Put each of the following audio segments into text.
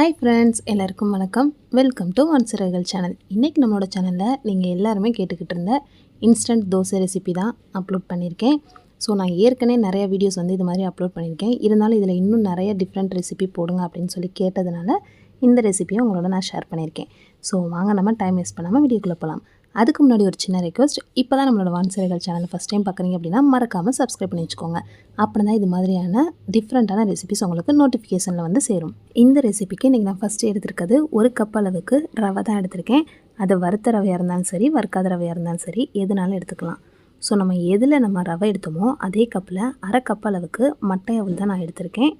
Hi friends எல்லாருக்கும் வணக்கம். Welcome to one Siragugal channel இன்றைக்கி நம்மளோட சேனலில் நீங்கள் எல்லாருமே கேட்டுக்கிட்டு இருந்த இன்ஸ்டன்ட் தோசை ரெசிபி தான் அப்லோட் பண்ணியிருக்கேன். ஸோ நான் ஏற்கனவே நிறைய வீடியோஸ் வந்து இது மாதிரி அப்லோட் பண்ணியிருக்கேன். இருந்தாலும் இதில் இன்னும் நிறைய டிஃப்ரெண்ட் ரெசிபி போடுங்க அப்படின்னு சொல்லி கேட்டதுனால இந்த ரெசிபியை உங்களோட நான் ஷேர் பண்ணியிருக்கேன். ஸோ வாங்க நம்ம டைம் வேஸ்ட் பண்ணாமல் வீடியோக்குள்ளே போகலாம் அதுக்கு முன்னாடி ஒரு சின்ன ரெக்வஸ்ட் இப்போ தான் நம்மளோட வான் சேனல் ஃபஸ்ட் டைம் பார்க்குறீங்க அப்படின்னா மறக்காமல் சப்ஸ்கிரைப் பண்ணி வச்சுக்கோங்க. அப்படி தான் இது மாதிரியான டிஃப்ரெண்ட்டான ரெசிபிஸ் உங்களுக்கு நோட்டிஃபிகேஷனில் வந்து சேரும். இந்த ரெசிபிக்கு இன்றைக்கி நான் ஃபஸ்ட்டு எடுத்திருக்கிறது ஒரு கப் அளவுக்கு ரவை தான் எடுத்திருக்கேன். அது வறுத்த ரவையாக இருந்தாலும் சரி வறுக்காத ரவையாக இருந்தாலும் சரி எதுனாலும் எடுத்துக்கலாம். ஸோ நம்ம எதில் நம்ம ரவை எடுத்தோமோ அதே கப்பில் அரை கப் அளவுக்கு மட்டை அவள் தான் நான் எடுத்திருக்கேன்.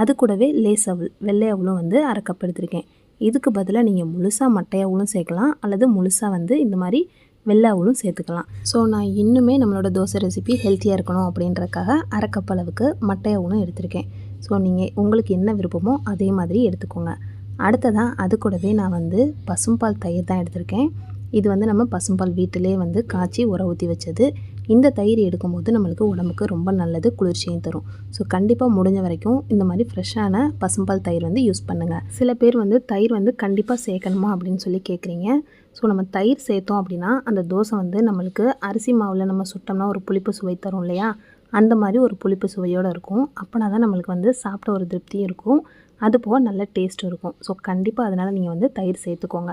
அது கூடவே லேஸ் அவள் வெள்ளை அவளும் வந்து அரை கப் எடுத்திருக்கேன். இதுக்கு பதிலாக நீங்கள் முழுசாக மட்டையாகவும் சேர்க்கலாம் அல்லது முழுசாக வந்து இந்த மாதிரி வெள்ளாவலும் சேர்த்துக்கலாம். ஸோ நான் இன்னுமே நம்மளோட தோசை ரெசிபி ஹெல்த்தியாக இருக்கணும் அப்படின்றக்காக அரை அளவுக்கு மட்டையாவும் எடுத்திருக்கேன். ஸோ நீங்கள் உங்களுக்கு என்ன விருப்பமோ அதே மாதிரி எடுத்துக்கோங்க. அடுத்ததாக அது கூடவே நான் வந்து பசும்பால் தயிர் தான் எடுத்திருக்கேன். இது வந்து நம்ம பசும்பால் வீட்டிலே வந்து காய்ச்சி உர ஊற்றி வச்சது. இந்த தயிர் எடுக்கும்போது நம்மளுக்கு உடம்புக்கு ரொம்ப நல்லது குளிர்ச்சியும் தரும். ஸோ கண்டிப்பாக முடிஞ்ச வரைக்கும் இந்த மாதிரி ஃப்ரெஷ்ஷான பசும்பால் தயிர் வந்து யூஸ் பண்ணுங்கள் சில பேர் வந்து தயிர் வந்து கண்டிப்பாக சேர்க்கணுமா அப்படின்னு சொல்லி கேட்குறீங்க ஸோ நம்ம தயிர் சேர்த்தோம் அப்படின்னா அந்த தோசை வந்து நம்மளுக்கு அரிசி மாவில் நம்ம சுட்டோம்னா ஒரு புளிப்பு சுவை தரும் இல்லையா? அந்த மாதிரி ஒரு புளிப்பு சுவையோடு இருக்கும். அப்போனா தான் நம்மளுக்கு வந்து சாப்பிட்ட ஒரு திருப்தியும் இருக்கும். அது போக நல்ல டேஸ்ட்டும் இருக்கும். ஸோ கண்டிப்பாக அதனால் நீங்கள் வந்து தயிர் சேர்த்துக்கோங்க.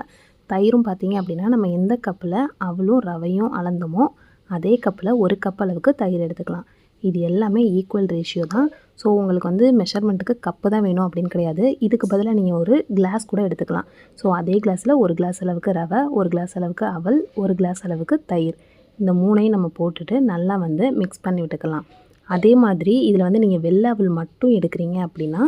தயிரும் பார்த்தீங்க அப்படின்னா நம்ம எந்த கப்பில் அவளும் ரவையும் அளந்தோமோ அதே கப்பில் ஒரு கப் அளவுக்கு தயிர் எடுத்துக்கலாம். இது எல்லாமே ஈக்குவல் ரேஷியோ தான். ஸோ உங்களுக்கு வந்து மெஷர்மெண்ட்டுக்கு கப்பு தான் வேணும் அப்படின்னு கிடையாது. இதுக்கு பதிலாக நீங்கள் ஒரு கிளாஸ் கூட எடுத்துக்கலாம். ஸோ அதே கிளாஸில் ஒரு கிளாஸ் அளவுக்கு ரவை ஒரு கிளாஸ் அளவுக்கு அவல் ஒரு கிளாஸ் அளவுக்கு தயிர். இந்த மூணையும் நம்ம போட்டுட்டு நல்லா வந்து மிக்ஸ் பண்ணி விட்டுக்கலாம். அதே மாதிரி இதில் வந்து நீங்கள் வெள்ளை அவல் மட்டும் எடுக்கிறீங்க அப்படின்னா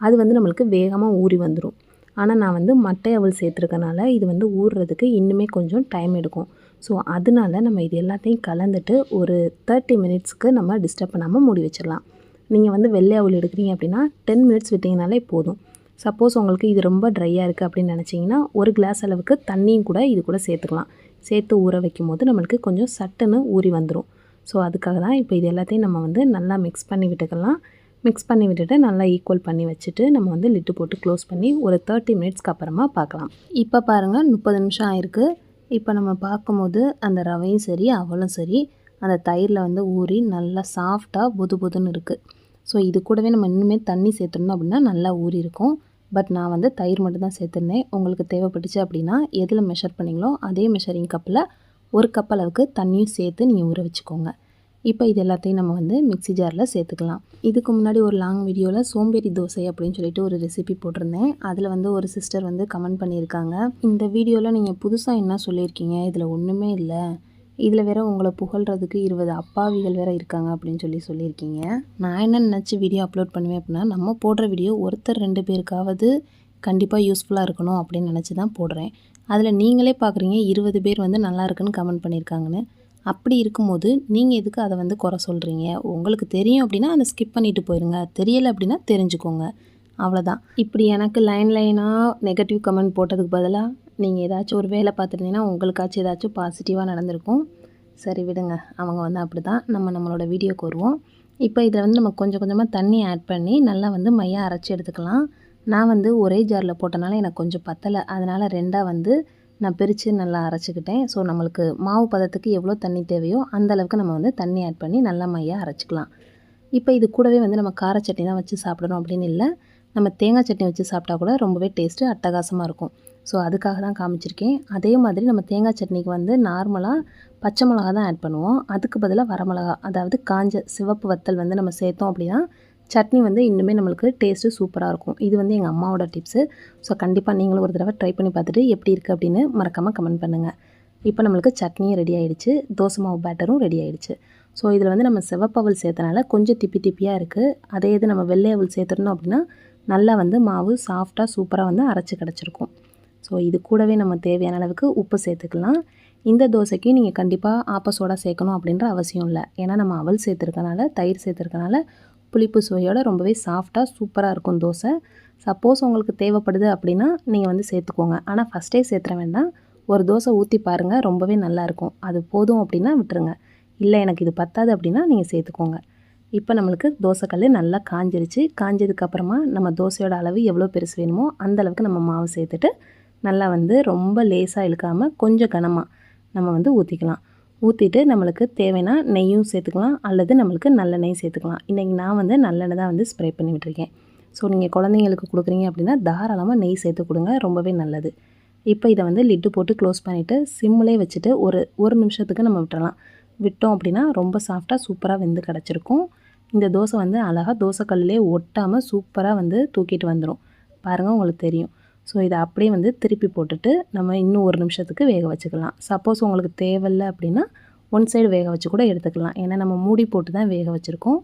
அது வந்து நம்மளுக்கு வேகமாக ஊறி வந்துடும் ஆனால் நான் வந்து மட்டை அவல் சேர்த்துருக்கனால இது வந்து ஊறுறதுக்கு இன்னுமே கொஞ்சம் டைம் எடுக்கும். ஸோ அதனால நம்ம இது எல்லாத்தையும் கலந்துட்டு ஒரு தேர்ட்டி மினிட்ஸ்க்கு நம்ம டிஸ்டர்ப் பண்ணாமல் மூடி வச்சிடலாம். நீங்கள் வந்து வெள்ளை அவல் எடுக்கிறீங்க அப்படின்னா டென் மினிட்ஸ் விட்டிங்கனாலே போதும். சப்போஸ் உங்களுக்கு இது ரொம்ப ட்ரையாக இருக்குது அப்படின்னு நினச்சிங்கன்னா ஒரு கிளாஸ் அளவுக்கு தண்ணியும் கூட இது கூட சேர்த்துக்கலாம். சேர்த்து ஊற வைக்கும் போது நம்மளுக்கு கொஞ்சம் சட்டுன்னு ஊறி வந்துடும் ஸோ அதுக்காக தான் இப்போ இது எல்லாத்தையும் நம்ம வந்து நல்லா மிக்ஸ் பண்ணி விட்டுக்கலாம். மிக்ஸ் பண்ணி விட்டுட்டு நல்லா ஈக்குவல் பண்ணி வச்சுட்டு நம்ம வந்து லிட்டு போட்டு க்ளோஸ் பண்ணி ஒரு தேர்ட்டி மினிட்ஸ்க்கு அப்புறமா பார்க்கலாம். இப்போ பாருங்கள் முப்பது நிமிஷம் ஆயிருக்கு. இப்போ நம்ம பார்க்கும்போது அந்த ரவையும் சரி அவளும் சரி அந்த தயிரில் வந்து ஊறி நல்லா சாஃப்டாக புது புதுன்னு இருக்குது ஸோ இது கூடவே நம்ம இன்னுமே தண்ணி சேர்த்துருந்தோம் அப்படின்னா நல்லா ஊறி இருக்கும். பட் நான் வந்து தயிர் மட்டும் தான் சேர்த்துருந்தேன். உங்களுக்கு தேவைப்பட்டுச்சு அப்படின்னா எதில் மெஷர் பண்ணிங்களோ அதே மெஷரிங் கப்பில் ஒரு கப் அளவுக்கு தண்ணியும் சேர்த்து நீங்கள் ஊற வச்சுக்கோங்க. இப்போ இது எல்லாத்தையும் நம்ம வந்து மிக்ஸி ஜாரில் சேர்த்துக்கலாம். இதுக்கு முன்னாடி ஒரு லாங் வீடியோவில் சோம்பேறி தோசை அப்படின்னு சொல்லிட்டு ஒரு ரெசிபி போட்டிருந்தேன். அதில் வந்து ஒரு சிஸ்டர் வந்து கமெண்ட் பண்ணியிருக்காங்க. இந்த வீடியோவில் நீங்கள் புதுசாக என்ன சொல்லியிருக்கீங்க? இதில் ஒன்றுமே இல்லை. இதில் வேற உங்களை புகழ்கிறதுக்கு இருபது அப்பாவிகள் வேற இருக்காங்க அப்படின்னு சொல்லி சொல்லியிருக்கீங்க. நான் என்ன நினச்சி வீடியோ அப்லோட் பண்ணுவேன் அப்படின்னா நம்ம போடுற வீடியோ ஒருத்தர் ரெண்டு பேருக்காவது கண்டிப்பாக யூஸ்ஃபுல்லாக இருக்கணும் அப்படின்னு நினச்சி தான் போடுறேன். அதில் நீங்களே பார்க்குறீங்க இருபது பேர் வந்து நல்லா இருக்குன்னு கமெண்ட் பண்ணியிருக்காங்கன்னு. அப்படி இருக்கும்போது நீங்கள் எதுக்கு அதை வந்து குறை சொல்கிறீங்க உங்களுக்கு தெரியும் அப்படின்னா அதை ஸ்கிப் பண்ணிவிட்டு போயிடுங்க தெரியலை அப்படின்னா தெரிஞ்சுக்கோங்க. அவ்வளோதான் இப்படி எனக்கு லைன் லைனாக நெகட்டிவ் கமெண்ட் போட்டதுக்கு பதிலாக நீங்கள் ஏதாச்சும் ஒரு வேலை பார்த்துருந்தீங்கன்னா உங்களுக்காச்சும் ஏதாச்சும் பாசிட்டிவாக நடந்திருக்கும். சரி விடுங்க. அவங்க வந்து அப்படி தான் நம்ம நம்மளோட வீடியோக்கு வருவோம். இப்போ இதில் வந்து நம்ம கொஞ்சம் கொஞ்சமாக தண்ணி ஆட் பண்ணி நல்லா வந்து மையாக அரைச்சி எடுத்துக்கலாம். நான் வந்து ஒரே ஜாரில் போட்டனால எனக்கு கொஞ்சம் பத்தலை. அதனால் ரெண்டாக வந்து நான் பிரித்து நல்லா அரைச்சிக்கிட்டேன். ஸோ நம்மளுக்கு மாவு பதத்துக்கு எவ்வளோ தண்ணி தேவையோ அந்த அளவுக்கு நம்ம வந்து தண்ணி ஆட் பண்ணி நல்லா மையாக அரைச்சிக்கலாம். இப்போ இது கூடவே வந்து நம்ம கார சட்னி தான் வச்சு சாப்பிடணும் அப்படின்னு இல்லை. நம்ம தேங்காய் சட்னி வச்சு சாப்பிட்டா கூட ரொம்பவே டேஸ்ட்டு அட்டகாசமாக இருக்கும். ஸோ அதுக்காக தான் காமிச்சிருக்கேன். அதே மாதிரி நம்ம தேங்காய் சட்னிக்கு வந்து நார்மலாக பச்சை மிளகா தான் ஆட் பண்ணுவோம். அதுக்கு பதிலாக வரமிளகா அதாவது காஞ்ச சிவப்பு வத்தல் வந்து நம்ம சேர்த்தோம் அப்படின்னா சட்னி வந்து இன்னுமே நம்மளுக்கு டேஸ்ட்டு சூப்பராக இருக்கும். இது வந்து எங்கள் அம்மாவோட டிப்ஸு ஸோ கண்டிப்பாக நீங்களும் ஒரு தடவை ட்ரை பண்ணி பார்த்துட்டு எப்படி இருக்குது அப்படின்னு மறக்காமல் கமெண்ட் பண்ணுங்கள் இப்போ நம்மளுக்கு சட்னியும் ரெடி ஆகிடுச்சு தோசை மாவு பேட்டரும் ரெடி ஆகிடுச்சு ஸோ இதில் வந்து நம்ம செவப்பவல் சேர்த்தனால கொஞ்சம் திப்பி திப்பியாக இருக்குது அதே இது நம்ம வெள்ளை அவல் சேர்த்துருந்தோம் அப்படின்னா நல்லா வந்து மாவு சாஃப்டாக சூப்பராக வந்து அரைச்சி கிடச்சிருக்கும். ஸோ இது கூடவே நம்ம தேவையான அளவுக்கு உப்பு சேர்த்துக்கலாம். இந்த தோசைக்கு நீங்கள் கண்டிப்பாக ஆப்ப சோடா சேர்க்கணும் அப்படின்ற அவசியம் இல்லை. ஏன்னா நம்ம அவல் சேர்த்துருக்கனால தயிர் சேர்த்துருக்கனால புளிப்பு சுவையோட ரொம்பவே சாஃப்டாக சூப்பராக இருக்கும் தோசை. சப்போஸ் உங்களுக்கு தேவைப்படுது அப்படின்னா நீங்கள் வந்து சேர்த்துக்கோங்க. ஆனால் ஃபஸ்ட்டே சேர்த்துற வேண்டாம். ஒரு தோசை ஊற்றி பாருங்கள் ரொம்பவே நல்லாயிருக்கும் அது போதும் அப்படின்னா விட்டுருங்க. இல்லை எனக்கு இது பத்தாது அப்படின்னா நீங்கள் சேர்த்துக்கோங்க. இப்போ நம்மளுக்கு தோசைக்கல் நல்லா காஞ்சிருச்சு. காஞ்சதுக்கப்புறமா நம்ம தோசையோட அளவு எவ்வளோ பெருசு வேணுமோ அந்த அளவுக்கு நம்ம மாவு சேர்த்துட்டு நல்லா வந்து ரொம்ப லேசாக இழுக்காமல் கொஞ்சம் கனமாக நம்ம வந்து ஊற்றிக்கலாம் ஊற்றிட்டு நம்மளுக்கு தேவைன்னா நெய்யும் சேர்த்துக்கலாம் அல்லது நம்மளுக்கு நல்லெண்ணெய் சேர்த்துக்கலாம். இன்றைக்கி நான் வந்து நல்லெண்ணெய் தான் வந்து ஸ்ப்ரே பண்ணி விட்டுருக்கேன் ஸோ நீங்கள் குழந்தைங்களுக்கு கொடுக்குறீங்க அப்படின்னா தாராளமாக நெய் சேர்த்து கொடுங்க ரொம்பவே நல்லது. இப்போ இதை வந்து லிட்டு போட்டு க்ளோஸ் பண்ணிவிட்டு சிம்மிலே வச்சுட்டு ஒரு ஒரு நிமிஷத்துக்கு நம்ம விட்டுறலாம். விட்டோம் அப்படின்னா ரொம்ப சாஃப்டாக சூப்பராக வெந்து கிடச்சிருக்கும். இந்த தோசை வந்து அழகாக தோசைக்கல்லே ஒட்டாமல் சூப்பராக வந்து தூக்கிட்டு வந்துடும் பாருங்கள் உங்களுக்கு தெரியும். ஸோ இதை அப்படியே வந்து திருப்பி போட்டுட்டு நம்ம இன்னும் ஒரு நிமிஷத்துக்கு வேக வச்சுக்கலாம். சப்போஸ் உங்களுக்கு தேவையில்லை அப்படின்னா ஒன் சைடு வேக வச்சு கூட எடுத்துக்கலாம். ஏன்னா நம்ம மூடி போட்டு தான் வேக வச்சுருக்கோம்.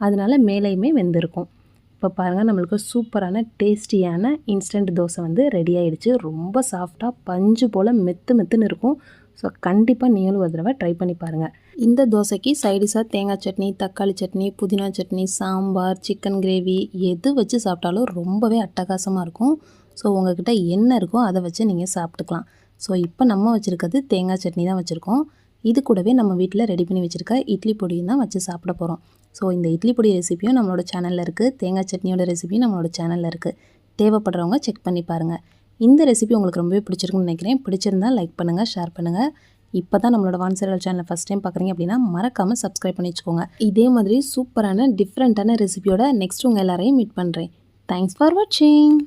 அதனால மேலேயுமே வெந்திருக்கும். இப்போ பாருங்கள் நம்மளுக்கு சூப்பரான டேஸ்டியான இன்ஸ்டன்ட் தோசை வந்து ரெடி ஆகிடுச்சு ரொம்ப சாஃப்டாக பஞ்சு போல் மெத்து மெத்துன்னு இருக்கும். ஸோ கண்டிப்பாக நீங்களும் ஒரு தடவை ட்ரை பண்ணி பாருங்கள் இந்த தோசைக்கு சைடிஷாக தேங்காய் சட்னி தக்காளி சட்னி புதினா சட்னி சாம்பார் சிக்கன் கிரேவி எது வச்சு சாப்பிட்டாலும் ரொம்பவே அட்டகாசமாக இருக்கும். ஸோ உங்கள்கிட்ட என்ன இருக்கோ அதை வச்சு நீங்கள் சாப்பிட்டுக்கலாம். ஸோ இப்போ நம்ம வச்சுருக்கிறது தேங்காய் சட்னி தான் வச்சுருக்கோம். இது கூடவே நம்ம வீட்டில் ரெடி பண்ணி வச்சுருக்க இட்லி பொடியும் தான் வச்சு சாப்பிட போகிறோம் ஸோ இந்த இட்லி பொடி ரெசிபியும் நம்மளோட சேனலில் இருக்குது தேங்காய் சட்னியோட ரெசிபியும் நம்மளோட சேனலில் இருக்குது தேவைப்படுறவங்க செக் பண்ணி பாருங்கள் இந்த ரெசிபி உங்களுக்கு ரொம்பவே பிடிச்சிருக்குன்னு நினைக்கிறேன். பிடிச்சிருந்தால் லைக் பண்ணுங்கள் ஷேர் பண்ணுங்கள் இப்போ தான் நம்மளோட வான்சரல் சேனலை ஃபஸ்ட் டைம் பார்க்குறீங்க அப்படின்னா மறக்காமல் சப்ஸ்கிரைப் பண்ணி வச்சுக்கோங்க. இதே மாதிரி சூப்பரான டிஃப்ரெண்ட்டான ரெசிபியோட நெக்ஸ்ட் உங்கள் எல்லாரையும் மீட் பண்ணுறேன் தேங்க்ஸ் ஃபார் வாட்சிங்